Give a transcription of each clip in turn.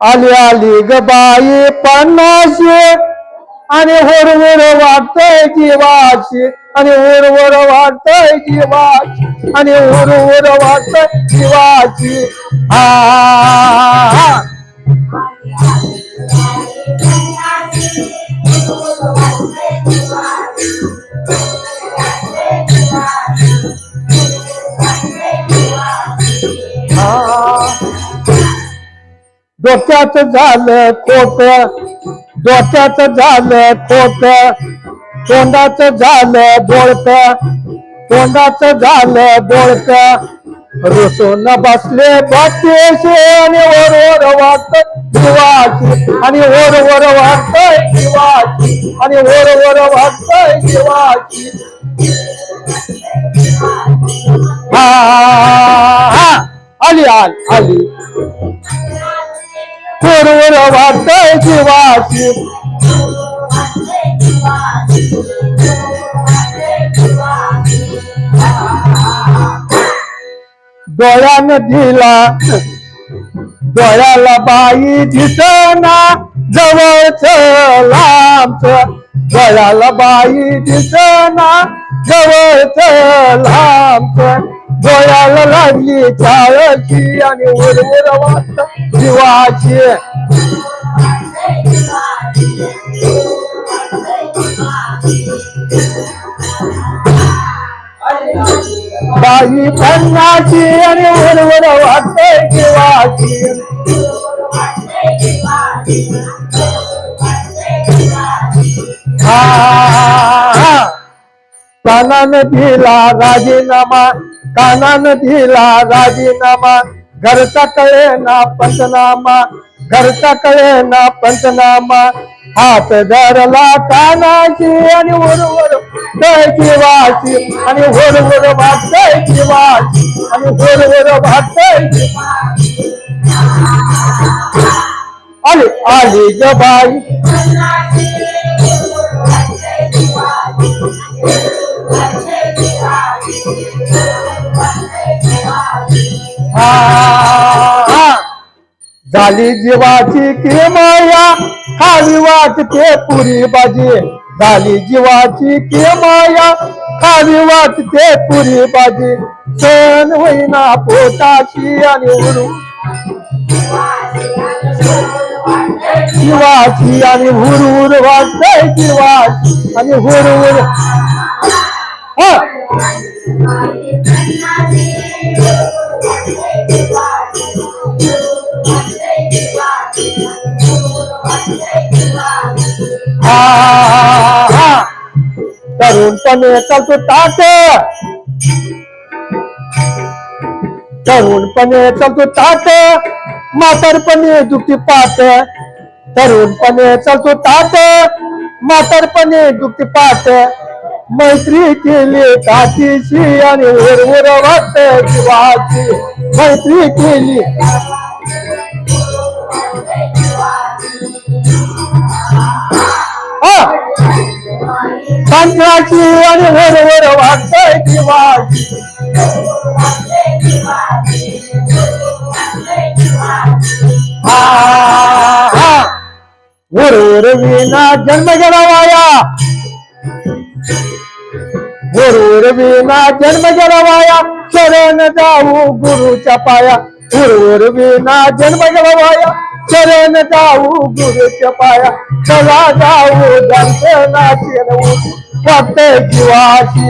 आली आली ग बाई पन्नाशी आणि हुरहुर वाटतय जीवाची आणि हुरहुर वाटतय जीवाची आणि हुरहुर वाटतय जीवाची हा. डोक्यात झालं खोट. डोक्यात झालं खोट. तोंडाच झालं बोळत तोंडाच झालं बोळत रुसून बसले बाकीचे आणि वर वर वाटत जीवाची. आणि वर वर वाटतय जीवाची. आणि वर वर वाटतय जीवाची. हा. आली आली आली. वर वाटतय जीवाची. डोळ्यानं दिला. डोळ्याला बाई दिसना जवळच लांबच. डोळ्याला बाई दिसना जवळच लांबच. डोळ्याला लागली चाळची आणि उरवर वाटत जीवाची. बाई पन्नाची आणि उरवर वाटते जीवाची. हा. कानानं दिला राजीनामा. कानान दिला राजीनामा. घरचा कळे ना पंचनामा. घरचा कळे ना पंचनामा. हात धरला कानाची आणि वरवर जय वाची. आणि वरवर वाटतय वाची. आणि वरवर वाटतय आली आली जबाई बाई. हा झाली जीवाची माया? खाली वाटते पुरी बाजी. झाली जीवाची माया? खाली वाटते पुरी बाजी. सण होईना पोटाची आणि उडू. शिवाची आणि हुरहुर वाटते शिवाची आणि हुरहुर हा. तरुणपणे चालतो ताट. तरुणपणे चालतो ताट. म्हातारपणे दुखी पाट तरुणपणे चालतो ताट. म्हातारपणे दुखी पाट मैत्री केली काठीशी आणि उरवर वाटत जीवाची. मैत्री केली संक्राची आणि उरवर वाटतय जीवाची हा जन्म गेला वाया जन्म गेला वाया शरण जाऊ गुरुच्या पाया. उर जन्म गेला वाया शरण जाऊ गुरुच्या पाया. चला जाऊ दर्शनाची फक्त जीवाची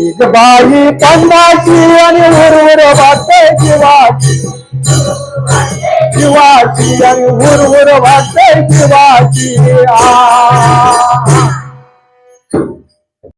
एक बाई पन्नाची आणि उरवर वाटते जीवाची जीवाची आणि उरवर वाटते जीवाची आ.